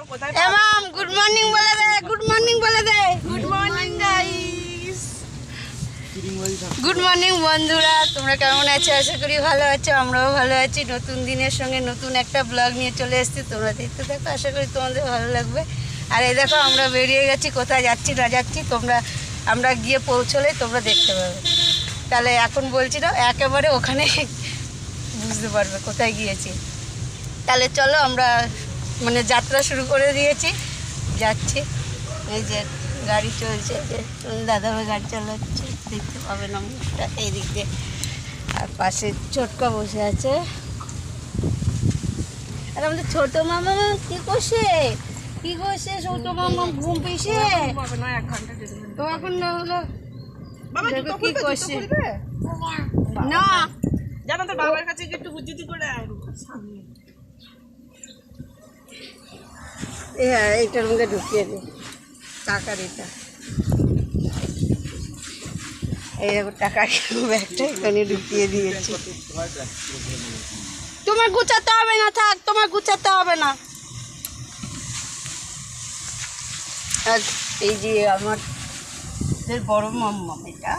এমাম good morning বলে দে গুড মর্নিং বলে দে। Good morning guys good morning বন্ধুরা তোমরা কেমন আছো? আশা করি ভালো আছো আমরাও ভালো আছি। নতুন দিনের সঙ্গে নতুন একটা ব্লগ নিয়ে চলে এসেছি। তোমরা দেখতে থাকো আশা করি তোমাদের ভালো লাগবে। আর এই দেখো আমরা বেরিয়ে গেছি কোথায় যাচ্ছি না যাচ্ছি তোমরা আমরা গিয়ে পৌঁছলে তোমরা দেখতে পাবে। তাহলে এখন বলছি না একেবারে ওখানে বুঝতে পারবে কোথায় গিয়েছি। তাহলে চলো আমরা মানে যাত্রা শুরু করে দিয়েছি। যাচ্ছি। এই যে গাড়ি চলছে যে দাদাভাই গাড়ি চালাচ্ছে দেখতে পাবে না মুখটা এই দিক দিয়ে। আর পাশে ছোটকা বসে আছে। আর আমাদের ছোট মামা কি করছে? কি করছে ছোট মামা ঘুম পেয়েছে? তো এখন না হলো বাবা কি করছে। না। জানো তোর বাবার কাছে একটু বুদ্ধি করে আয়। সামনে। হ্যাঁ এইটার মধ্যে ঢুকিয়ে দে টাকার এটা এই দেখো টাকার ব্যাগটা এখানে ঢুকিয়ে দিয়েছি। তোমার গুছাতে হবে না থাক তোমার গুছাতে হবে না। আর এই যে আমার বড় মাম্মাম এটা।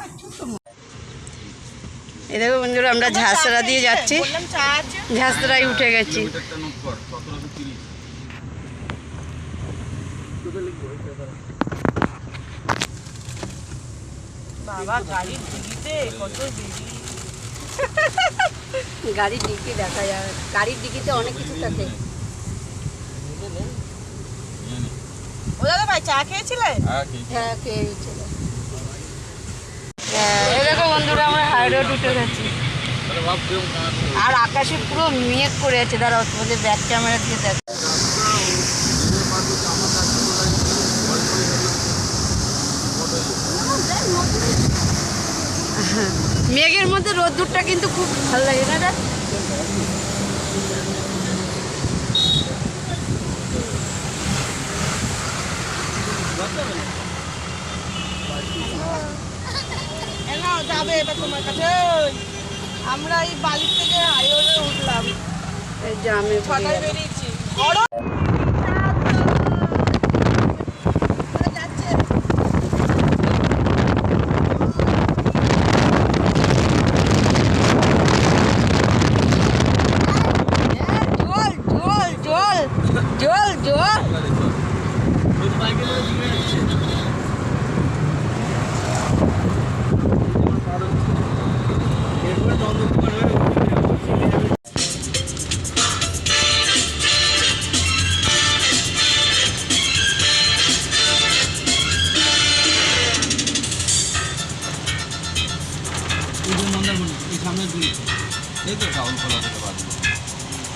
এই দেখো বন্ধুরা আমরা ঝাঁসরা দিয়ে যাচ্ছি। ঝাঁসরাই উঠে গেছি। বাবা গাড়ির দিঘিতে কত বেরি গাড়ির ডিকি দেখা যায়। গাড়ির ডিকিতে অনেক কিছু থাকে। ও দাদা ভাই চা খেয়েছিলে হ্যাঁ হ্যাঁ দেখো বন্ধুরা আমরা হাই রোড উঠে গেছি। আর আকাশে পুরো মেঘ করে আছে। দাঁড়াও তোমাদের ব্যাক ক্যামেরা দিয়ে দেখ মেঘের মধ্যে রোদ্দুরটা কিন্তু খুব ভালো লাগে না? যাবে এবার তোমার কাছে। আমরা এই বালির থেকে হাইওয়ে উঠলাম। এই যে আমি ছটায় বেরিয়েছি।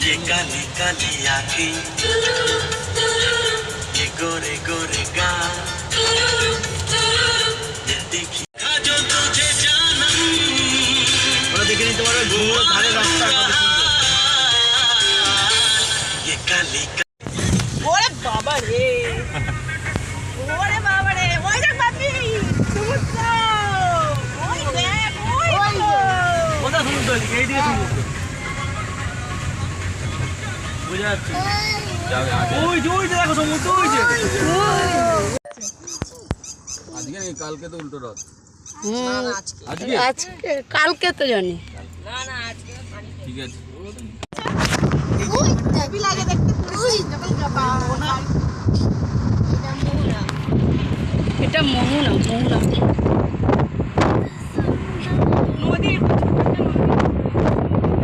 ये काली काली आंखें কালকে তো উল্টো রথ কালকে তো জানি না ঠিক আছে লাগে দেখতে এটা মোহনা মোহনা। নদীর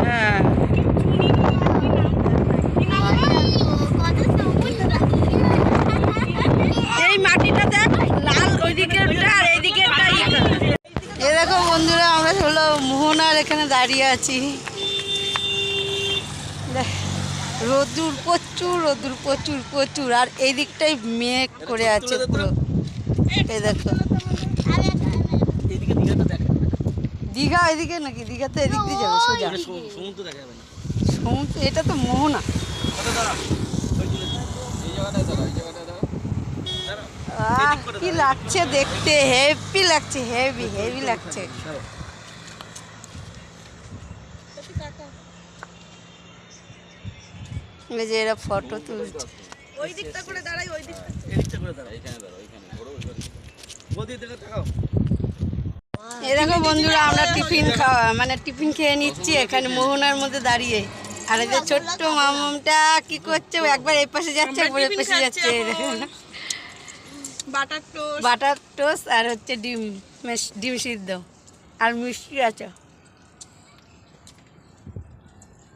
হ্যাঁ এই মাটিটা দেখ লাল ওইদিকে আর এইদিকে এ দেখো বন্ধুরা আমরা হলো মোহনার এখানে দাঁড়িয়ে আছি। দেখ, রোদ্দুর প্রচুর রোদ্দুর প্রচুর প্রচুর। আর এই দিকটাই মেঘ করে আছে পুরো। এই দেখো। দীঘা এদিকে নাকি? দীঘা তো এদিক দিয়ে যাবে সোজা। সমুদ্র এটা তো মোহনা। কি লাগছে দেখতে? হেভি লাগছে হেভি হেভি লাগছে। এই যে এরা ফটো তুলছে। ওই দিকটা করে দাঁড়াই ওই দিকটা। এদিকটা করে দাঁড়াও এইখানে দাঁড়াও এইখানে বড় দিকে তাকাও। এই বন্ধুরা আমরা টিফিন খাওয়া মানে টিফিন খেয়ে নিচ্ছি এখানে মোহনার মধ্যে দাঁড়িয়ে। আর এই যে ছোট্ট মামুমটা কি করছে একবার এই পাশে যাচ্ছে একবার এই পাশে যাচ্ছে বাটার টোস্ট। বাটার টোস্ট আর হচ্ছে ডিম মেশ- ডিম সিদ্ধ। আর মিষ্টি আছে।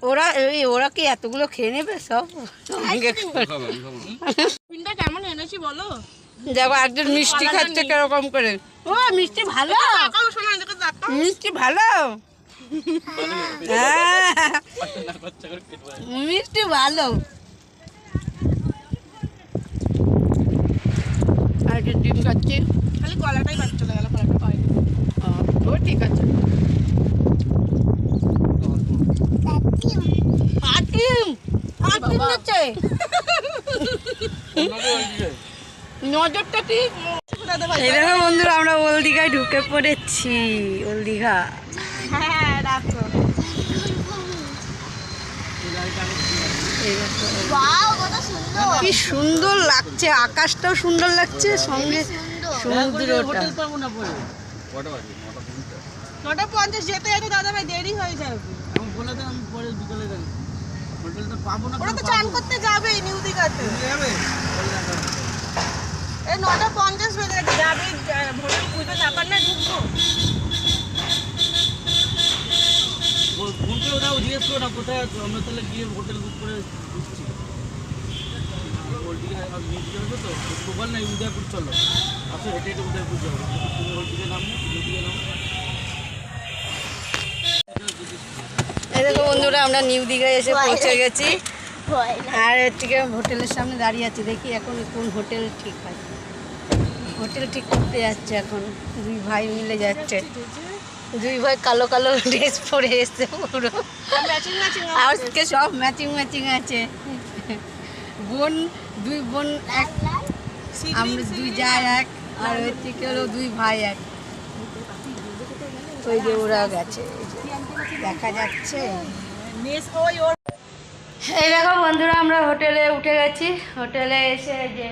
ওরা এই ওরা কি এতগুলো খেয়ে নেবে সব। টিফিনটা কেমন এনেছি বলো? দেখো একজন মিষ্টি খাচ্ছে কীরকম করে। ও মিষ্টি ভালো। মিষ্টি ভালো। হ্যাঁ। মিষ্টি ভালো। আর একটা ডিম খাচ্ছি। খালি গলাটাই বাদ চলে গেল গলাটা পাইনি ও ঠিক আছে। হাতিম হাতিম যাচ্ছে নজরটা ঠিক এই দেখো বন্ধুরা আমরা ওলদিঘায় ঢুকে পড়েছি ওল দীঘা হ্যাঁ রাখো এই কি সুন্দর লাগছে আকাশটাও সুন্দর লাগছে সঙ্গে সমুদ্রটা পাবো না পরে কটা বাজে? নটা পঞ্চাশ। যেতে যেতে দাদা ভাই দেরি হয়ে যাবে বলে দেন আমি পরে বিকালে যাই হোটেলটা পাবো না ওরা তো চান করতে যাবেই নিউ দীঘাতে। যাবে। এই নটা পঞ্চাশ বেজে গেছে। যাবে ভোটের পুজো ব্যাপার না ঢুকবো। ও- ফোন জিজ্ঞেস করো না কোথায় আছো? আমরা তাহলে গিয়ে হোটেল বুক করে ঢুকছি। যাবে তো। গোপাল নাই উদয়পুর চলো। আসো হেঁটে হেঁটে উদয়পুর যাব। তুমি ওইদিকে নামো নামো বন্ধুরা আমরা নিউ দীঘায় এসে পৌঁছে গেছি। আর গিয়ে হোটেলের সামনে দাঁড়িয়ে আছি। দেখি এখন কোন হোটেল ঠিক হয়। হোটেল ঠিক করতে যাচ্ছে এখন। দুই ভাই মিলে যাচ্ছে। দুই ভাই কালো কালো ড্রেস পরে এসছে পুরো। আজকে সব ম্যাচিং ম্যাচিং আছে। বোন দুই বোন এক। আমরা দুই যাই এক। আর হচ্ছে হলো দুই ভাই এক। ওই যে ওরা গেছে। দেখা যাচ্ছে। এই দেখো বন্ধুরা, আমরা হোটেলে উঠে গেছি। হোটেলে এসে যে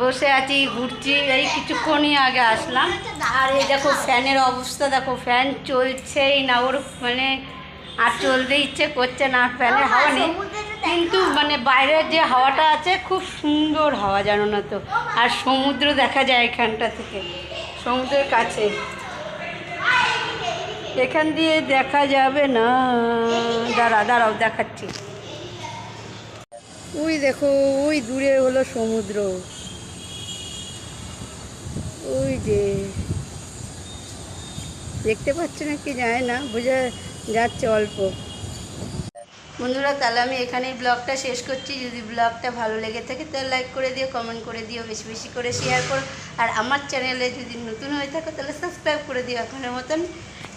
বসে আছি, ঘুরছি, এই কিছুক্ষণই আগে আসলাম। আর এই দেখো ফ্যানের অবস্থা, দেখো ফ্যান চলছেই না, ওর মানে আর চলতে ইচ্ছে করছে না, ফ্যানের হাওয়া নেই। কিন্তু মানে বাইরের যে হাওয়াটা আছে, খুব সুন্দর হাওয়া, জানো না তো? আর সমুদ্র দেখা যায় এখানটা থেকে, সমুদ্রের কাছে। এখান দিয়ে দেখা যাবে না। দাঁড়া দাঁড়াও দেখাচ্ছি। ওই দেখো ওই দূরে হলো সমুদ্র। ওই যে। দেখতে পাচ্ছ না কি যায় না বোঝা যাচ্ছে অল্প। বন্ধুরা তাহলে আমি এখানেই ব্লগটা শেষ করছি। যদি ব্লগটা ভালো লেগে থাকে তাহলে লাইক করে দিও কমেন্ট করে দিও বেশি বেশি করে শেয়ার করো। আর আমার চ্যানেলে যদি নতুন হয়ে থাকো তাহলে সাবস্ক্রাইব করে দিও এখনের মতন।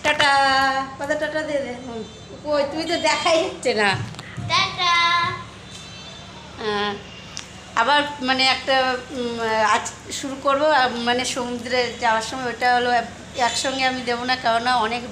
টাটা। কথা টাটা দিয়ে দে। কই তুই তো দেখাই যাচ্ছে না। টাটা। আবার মানে একটা আজ শুরু করব মানে সমুদ্রে যাওয়ার সময় ওটা হলো একসঙ্গে আমি দেবো না কেননা অনেক